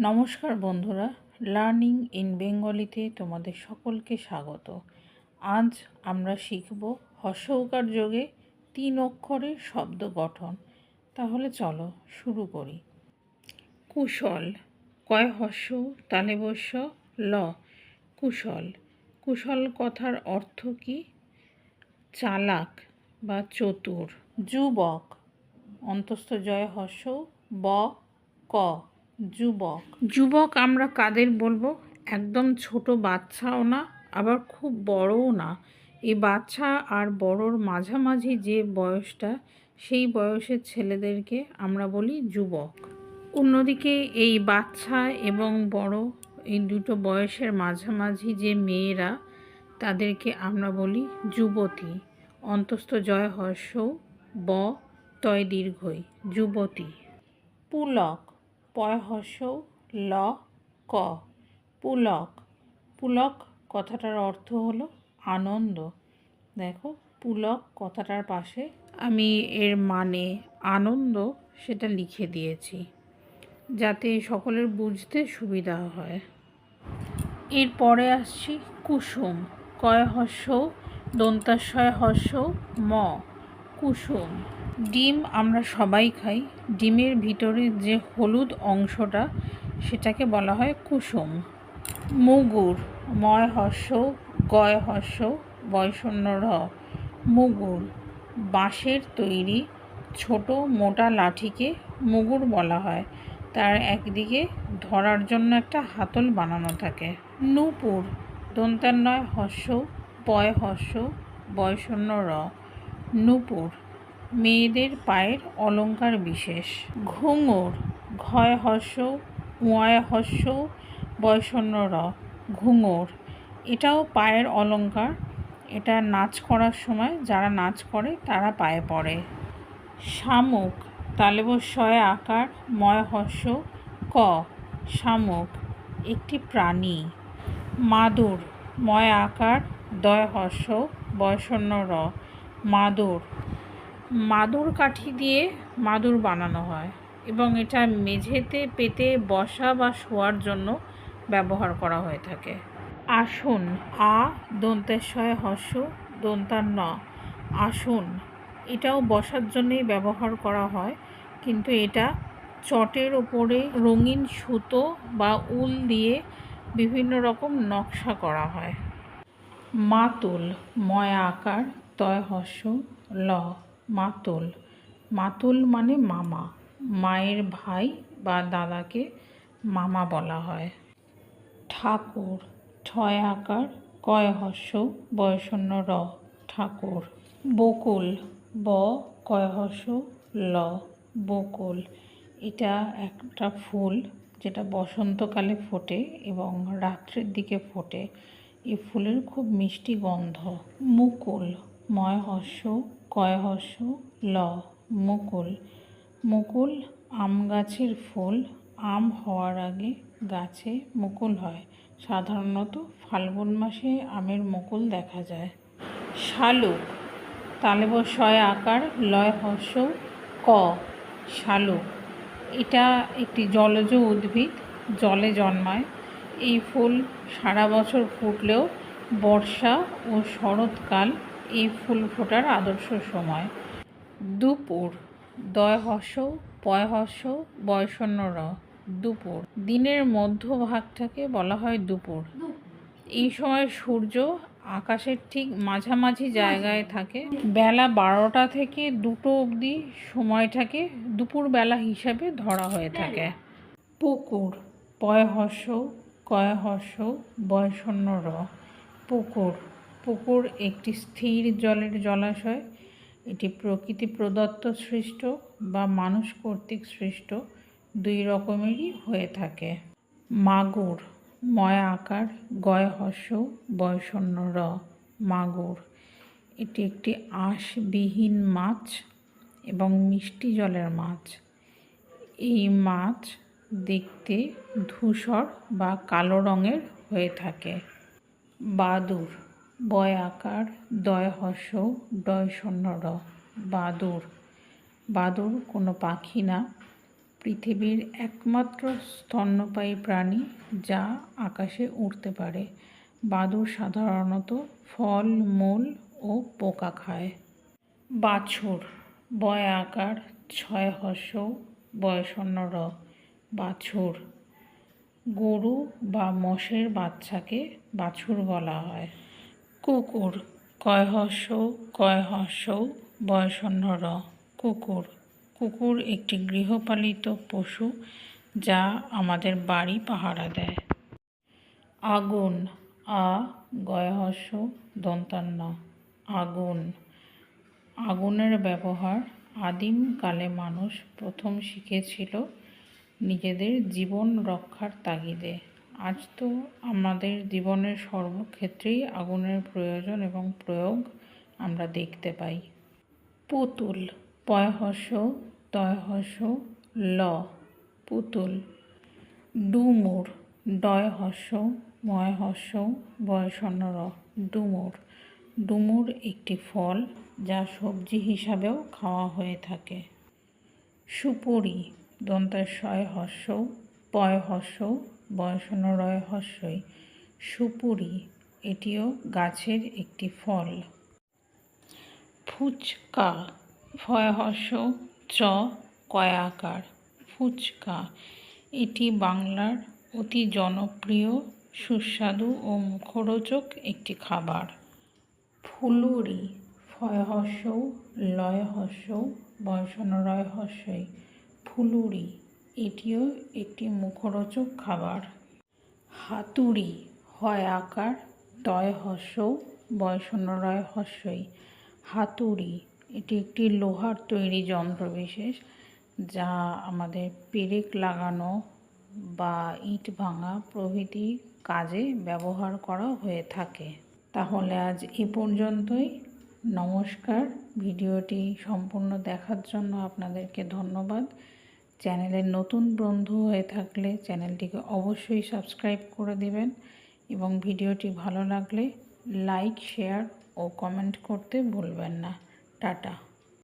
নমস্কার বন্ধুরা, learning in বেঙ্গলিতে তোমাদের সকলকে স্বাগত। আজ আমরা শিখব হর্ষৌকার যোগে তিন অক্ষরের শব্দ গঠন। তাহলে চলো শুরু করি। কুশল, কয় হর্ষ, তালে বস্য ল। কুশল কুশল কথার অর্থ কি? চালাক বা চতুর। যুবক, অন্তস্থ জয় হর্ষ, ব, ক। যুবক। যুবক আমরা কাদের বলব? একদম ছোট বাচ্চাও না আবার খুব বড়ও না। এই বাচ্চা আর বড়র মাঝামাঝি যে বয়সটা সেই বয়সের ছেলেদেরকে আমরা বলি যুবক। অন্যদিকে এই বাচ্চা এবং বড় এই দুটো বয়সের মাঝামাঝি যে মেয়েরা তাদেরকে আমরা বলি যুবতী। অন্তস্থ জয় হর্ষ ব তয় দীর্ঘই যুবতী। পুলক। পয় হর্ষ ল ক। পুলক। পুলক কথাটার অর্থ হলো আনন্দ। দেখো, পুলক কথাটার পাশে আমি এর মানে আনন্দ সেটা লিখে দিয়েছি, যাতে সকলের বুঝতে সুবিধা হয়। এরপরে আসছি কুসুম। কয় হর্ষ দন্তাশয় হর্ষ ম। কুসুম। ডিম আমরা সবাই খাই। ডিমের ভিতরে যে হলুদ অংশটা, সেটাকে বলা হয় কুসুম। মুগুর ময় হর্ষ গয় হর্ষ বয়শূন্য র। মুগুর, বাঁশের তৈরি ছোট মোটা লাঠিকে মুগুর বলা হয়। তার একদিকে ধরার জন্য একটা হাতল বানানো থাকে। নূপুর দন্তান্নয় হর্ষ পয় হর্ষ বয়শূন্য র। নূপুর মেয়েদের পায়ের অলঙ্কার বিশেষ। ঘুঙুর ঘয় হর্ষ উয়ায় হর্ষ বয়শূন্য র ঘুঙুর, এটাও পায়ের অলঙ্কার। এটা নাচ করার সময় যারা নাচ করে, তারা পায়ে পড়ে। শামুক, তালেবস্বয় আকার ময় হর্ষ ক, শামুক, একটি প্রাণী। মাদুর, ময় আকার দয় হর্ষ বয়শূন্য র মাদুর মাদুর কাঠি দিয়ে মাদুর বানানো হয় এবং এটা মেঝেতে পেতে বসা বা শোয়ার জন্য ব্যবহার করা হয়ে থাকে। আসুন, আ দন্তেশ্বয় হর্ষ দন্তার ন। আসুন, এটাও বসার জন্যই ব্যবহার করা হয়, কিন্তু এটা চটের ওপরে রঙিন সুতো বা উল দিয়ে বিভিন্ন রকম নকশা করা হয়। মাতুল, ময় আকার, তয় হর্ষ ল। মাতুল। মাতুল মানে মামা। মায়ের ভাই বা দাদাকে মামা বলা হয়। ঠাকুর, ছয় আকার, কয় হর্ষ বয়শূন্য র, ঠাকুর। বকুল, ব, কয় হর্ষ ল, বকুল। এটা একটা ফুল যেটা বসন্তকালে ফোটে এবং রাত্রের দিকে ফোটে। এই ফুলের খুব মিষ্টি গন্ধ। মুকুল, ময় হর্ষ কয় হর্ষ ল, মুকুল। মুকুল আম গাছের ফুল, আম হওয়ার আগে গাছে মুকুল হয়। সাধারণত ফাল্গুন মাসে আমের মুকুল দেখা যায়। শালুক তালেবস্বয় আকার লয় হর্ষ ক শালুক এটা একটি জলজ উদ্ভিদ, জলে জন্মায়। এই ফুল সারা বছর ফুটলেও বর্ষা ও শরৎকাল এই ফুল ফোটার আদর্শ সময়। দুপুর দয় হর্ষ পয় বয়শূন্য র দুপুর। দিনের মধ্যভাগটাকে বলা হয় দুপুর। এই সময় সূর্য আকাশের ঠিক মাঝামাঝি জায়গায় থাকে। বেলা বারোটা থেকে দুটো অবধি সময়টাকে দুপুর বেলা হিসাবে ধরা হয়ে থাকে। পুকুর পয় হর্ষ কয় বয়শূন্য র পুকুর। পুকুর একটি স্থির জলের জলাশয়। এটি প্রকৃতি প্রদত্ত সৃষ্ট বা মানুষ কর্তৃক সৃষ্ট দুই রকমেরই হয়ে থাকে। মাগুর, ময় আকার, গয় হর্ষ বয়শূন্য র, মাগুর। এটি একটি আঁশবিহীন মাছ এবং মিষ্টি জলের মাছ। এই মাছ দেখতে ধূসর বা কালো রঙের হয়ে থাকে। বাদুর বয় আকার দয় হর্ষ ডয় শূন্য র বাদুর। বাদুর কোনো পাখি না, পৃথিবীর একমাত্র স্তন্যপায়ী প্রাণী যা আকাশে উড়তে পারে। বাদুড় সাধারণত ফল, মূল ও পোকা খায়। বাছুর বয় আকার ছয় হর্ষ বয়সন্ন র বাছুর। গরু বা মোষের বাচ্চাকে বাছুর বলা হয়। কুকুর, কয় হর্ষ কয় হর্ষ, বয়সন্ন র, কুকুর। কুকুর একটি গৃহপালিত পশু যা আমাদের বাড়ি পাহারা দেয়। আগুন, আ গয়হস্য দন্তান্ন। আগুন, আগুনের ব্যবহার আদিমকালে মানুষ প্রথম শিখেছিল নিজেদের জীবন রক্ষার তাগিদে। আজ তো আমাদের জীবনের সর্বক্ষেত্রেই আগুনের প্রয়োজন এবং প্রয়োগ আমরা দেখতে পাই। পুতুল পয়হস্য তয়হস্য ল, পুতুল। ডুমুর ডয় হস্য ময় হস্য বয়সন্ন র, ডুমুর। ডুমুর একটি ফল যা সবজি হিসাবেও খাওয়া হয়ে থাকে। সুপুরি দন্তাশয় হস্য পয় হস্য বয়সন্ন রয় হস্যই। সুপুরি, এটিও গাছের একটি ফল। ফুচকা ফয় হস্য চ কয়াকার। ফুচকা, এটি বাংলার অতি জনপ্রিয়, সুস্বাদু ও মুখরোচক একটি খাবার। ফুলুরি ফয় হস্য লয় হস্য বয়সনরয় হস্যই। ফুলুরি এটিও একটি মুখরোচক খাবার। হাতুড়ি হয় আকার, তয় হস্য বয়সনরয় হস্যই হাতুড়ি, এটি একটি লোহার তৈরি যন্ত্র বিশেষ যা আমাদের পেরেক লাগানো বা ইট ভাঙা প্রভৃতি কাজে ব্যবহার করা হয়ে থাকে। তাহলে আজ এ পর্যন্তই। নমস্কার। ভিডিওটি সম্পূর্ণ দেখার জন্য আপনাদেরকে ধন্যবাদ। চ্যানেলের নতুন বন্ধু হয়ে থাকলে চ্যানেলটিকে অবশ্যই সাবস্ক্রাইব করে দেবেন এবং ভিডিওটি ভালো লাগলে লাইক, শেয়ার ও কমেন্ট করতে ভুলবেন না। টাটা।